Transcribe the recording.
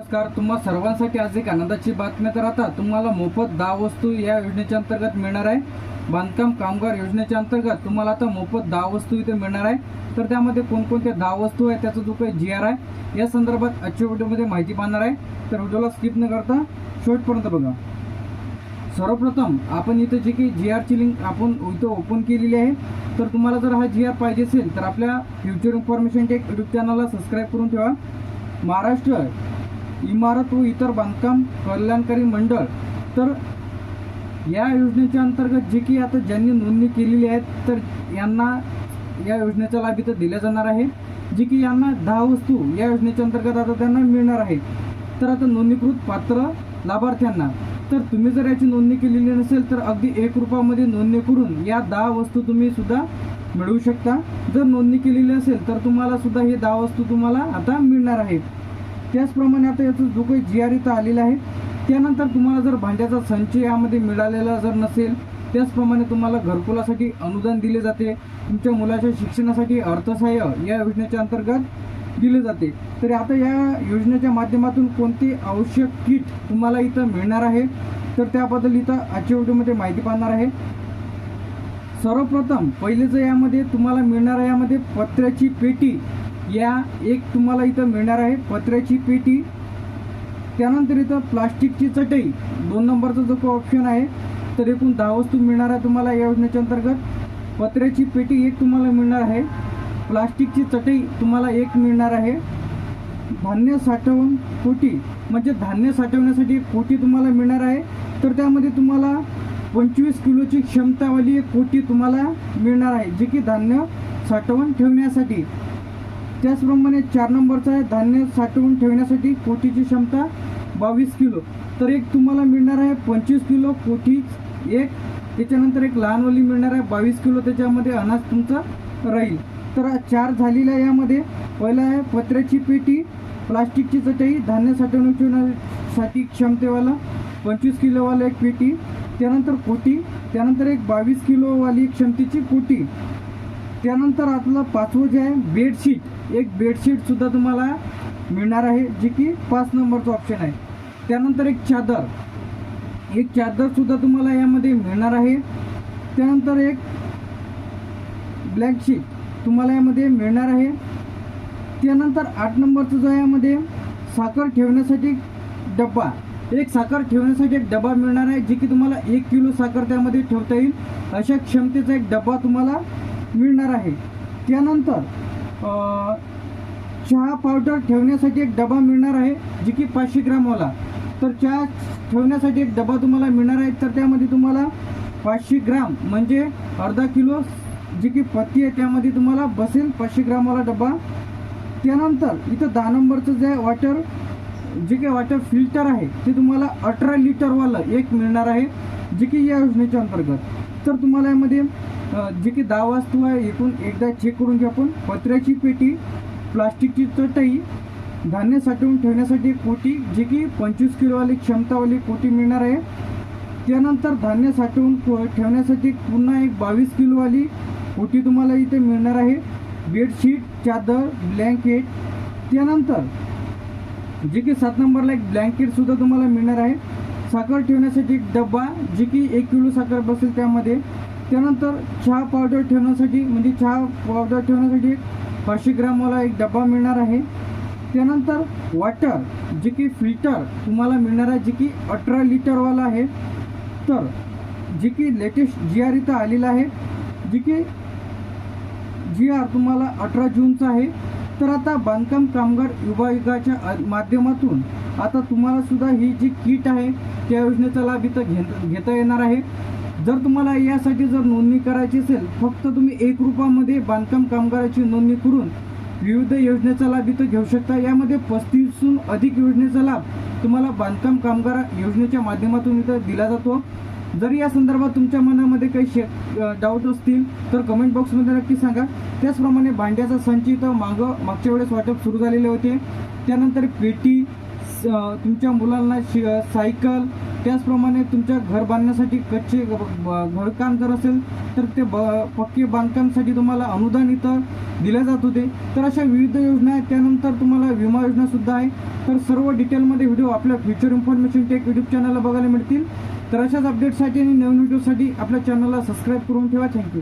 नमस्कार तुम्हा सर्वांसाठी आज एक आनंदाची बातमी तर आता तुम्हाला मोफत दहा वस्तू या योजनेच्या अंतर्गत मिळणार आहे. बांधकाम कामगार योजनेच्या अंतर्गत तुम्हाला आता मोफत दहा वस्तू इथे मिळणार आहे. तर त्यामध्ये कोणकोणत्या दहा वस्तू आहे त्याचा जो काही जी आर आहे या संदर्भात आजच्या व्हिडिओमध्ये माहिती पाहणार आहे. तर व्हिडिओला स्किप न करता शेवटपर्यंत बघा. सर्वप्रथम आपण इथं जे की जी आरची लिंक आपण इथं ओपन केलेली आहे. तर तुम्हाला जर हा जी आर पाहिजे असेल तर आपल्या फ्युचर इन्फॉर्मेशन टेक यूट्यूब चॅनलला सबस्क्राईब करून ठेवा. महाराष्ट्र इमारत व इतर बांधकाम कल्याणकारी मंडळ. तर या योजनेच्या अंतर्गत जे की आता ज्यांनी नोंदणी केलेली आहे तर यांना या योजनेचा लाभ इथं दिला जाणार आहे. जे की यांना दहा वस्तू या योजनेच्या अंतर्गत आता त्यांना मिळणार आहे तर आता नोंदणीकृत पात्र लाभार्थ्यांना. तर तुम्ही जर याची नोंदणी केलेली नसेल तर अगदी एक रुपयामध्ये नोंदणी करून या दहा वस्तू तुम्ही सुद्धा मिळवू शकता. जर नोंदणी केलेली असेल तर तुम्हाला सुद्धा हे दहा वस्तू तुम्हाला आता मिळणार आहेत. त्याचप्रमाणे आता याचं जो काही जी आर इथं आलेला आहे त्यानंतर तुम्हाला जर भांड्याचा संच यामध्ये मिळालेला जर नसेल त्याचप्रमाणे तुम्हाला घरकुलासाठी अनुदान दिले जाते तुमच्या मुलाच्या शिक्षणासाठी अर्थसहाय्य या योजनेच्या अंतर्गत दिले जाते. तर आता या योजनेच्या माध्यमातून कोणती आवश्यक किट तुम्हाला इथं मिळणार आहे तर त्याबद्दल इथं आजच्या व्हिडिओमध्ये माहिती पाहणार आहे. सर्वप्रथम पहिलेचं यामध्ये तुम्हाला मिळणार आहे यामध्ये पत्र्याची पेटी या एक तुम्हाला इथं मिळणार आहे पत्र्याची पेटी. त्यानंतर इथं प्लास्टिकची चटई. दोन नंबरचा जो काही ऑप्शन आहे तर एकूण दहा वस्तू मिळणार आहे तुम्हाला या योजनेच्या अंतर्गत. पत्र्याची पेटी एक तुम्हाला मिळणार आहे. प्लास्टिकची चटई तुम्हाला एक मिळणार आहे. धान्य साठवण कोटी म्हणजे धान्य साठवण्यासाठी एक कोटी तुम्हाला मिळणार आहे. तर त्यामध्ये तुम्हाला पंचवीस किलोची क्षमतावाली एक कोटी तुम्हाला मिळणार आहे जे की धान्य साठवून ठेवण्यासाठी. त्याचप्रमाणे चार नंबरचा आहे धान्य साठवून ठेवण्यासाठी कोठीची क्षमता बावीस किलो. तर एक तुम्हाला मिळणार आहे पंचवीस किलो कोठी एक. त्याच्यानंतर एक लहानवाली मिळणार आहे बावीस किलो त्याच्यामध्ये अनाज तुमचा राहील. तर चार झालेल्या यामध्ये. पहिला आहे पत्र्याची पेटी प्लास्टिकची चटई धान्य साठवून ठेवण्यासाठी क्षमतेवाला पंचवीस किलोवाला एक पेटी. त्यानंतर कोटी त्यानंतर एक बावीस किलोवाली क्षमतेची कोटी. त्यानंतर आपलं पाचवं जे आहे बेडशीट. एक बेडशीटसुद्धा तुम्हाला मिळणार आहे जे की पाच नंबरचं ऑप्शन आहे. त्यानंतर एक चादर. एक चादरसुद्धा तुम्हाला यामध्ये मिळणार आहे. त्यानंतर एक ब्लॅक शीट तुम्हाला यामध्ये मिळणार आहे. त्यानंतर आठ नंबरचं जो यामध्ये साखर ठेवण्यासाठी डब्बा. एक साखर ठेवण्यासाठी एक डबा मिळणार आहे जे की तुम्हाला एक किलो साखर त्यामध्ये ठेवता येईल. अशा क्षमतेचा एक डबा तुम्हाला मिळणार आहे. त्यानंतर चहा पावडर ठेवण्यासाठी एक डबा मिळणार आहे जी की पाचशे ग्रामवाला तर चहा ठेवण्यासाठी एक डबा तुम्हाला मिळणार आहे तर त्यामध्ये तुम्हाला पाचशे ग्राम म्हणजे अर्धा किलो जी की पत्ती आहे त्यामध्ये तुम्हाला बसेल पाचशे ग्रामवाला डबा. त्यानंतर इथं दहा नंबरचं जे आहे वॉटर जे काही वॉटर फिल्टर आहे ते तुम्हाला अठरा लिटरवालं एक मिळणार आहे जे की या योजनेच्या अंतर्गत. तर तुम्हाला यामध्ये जे की दहा वस्तू आहे एकूण एकदा चेक करून घ्या आपण. पत्र्याची पेटी प्लास्टिकची चटई धान्य साठवून ठेवण्यासाठी एक कोटी जे की पंचवीस किलोवाली क्षमतावाली कोटी मिळणार आहे. त्यानंतर धान्य साठवून ठेवण्यासाठी पुन्हा एक बावीस किलोवाली कोटी तुम्हाला इथे मिळणार आहे. बेडशीट चादर ब्लँकेट. त्यानंतर जे की सात नंबरला एक ब्लँकेटसुद्धा तुम्हाला मिळणार आहे. साखर ठेवण्यासाठी एक डब्बा जे की एक किलो साखर बसेल त्यामध्ये. त्यानंतर चहा पावडर ठेवण्यासाठी म्हणजे चहा पावडर ठेवण्यासाठी एक पाचशे ग्रामवाला एक डब्बा मिळणार आहे. त्यानंतर वॉटर जे की फिल्टर तुम्हाला मिळणार आहे जे की अठरा लिटरवाला आहे. तर जे की लेटेस्ट जी आर इथं आलेलं आहे जे की जी आर तुम्हाला अठरा जूनचा आहे. तर आता बांधकाम कामगार विभागाच्या माध्यमातून आता तुम्हाला सुद्धा ही जी किट आहे त्या योजनेचा लाभ इथं घेत घेता येणार आहे. जर तुम्हाला यासाठी जर नोंदणी करायची असेल फक्त तुम्ही एक रुपयामध्ये बांधकाम कामगाराची नोंदणी करून विविध योजनेचा लाभ इथं घेऊ शकता. यामध्ये पस्तीसहून अधिक योजनेचा लाभ तुम्हाला बांधकाम कामगार योजनेच्या माध्यमातून इथं दिला जातो. जर या संदर्भात तुमच्या मनामध्ये काही शे डाऊट असतील तर कमेंट बॉक्समध्ये नक्की सांगा. त्याचप्रमाणे भांड्याचा संच इथं मागं मागच्या वेळेस वाटप सुरू झालेले होते. त्यानंतर पेटी स- तुमच्या मुलांना शि सायकल त्याचप्रमाणे तुमच्या घर बांधण्यासाठी कच्चे घरकाम जर असेल तर ते ब पक्के बांधकामसाठी तुम्हाला अनुदान इथं दिले जात होते. तर अशा विविध योजना आहेत. त्यानंतर तुम्हाला विमा योजनासुद्धा आहे. तर सर्व डिटेलमध्ये व्हिडिओ आपल्या फ्युचर इन्फॉर्मेशन टेक यूट्यूब चॅनलला बघायला मिळतील. तर अशाच अपडेटसाठी आणि नवीन व्हिडिओसाठी आपल्या चॅनलला सबस्क्राईब करून ठेवा. थँक्यू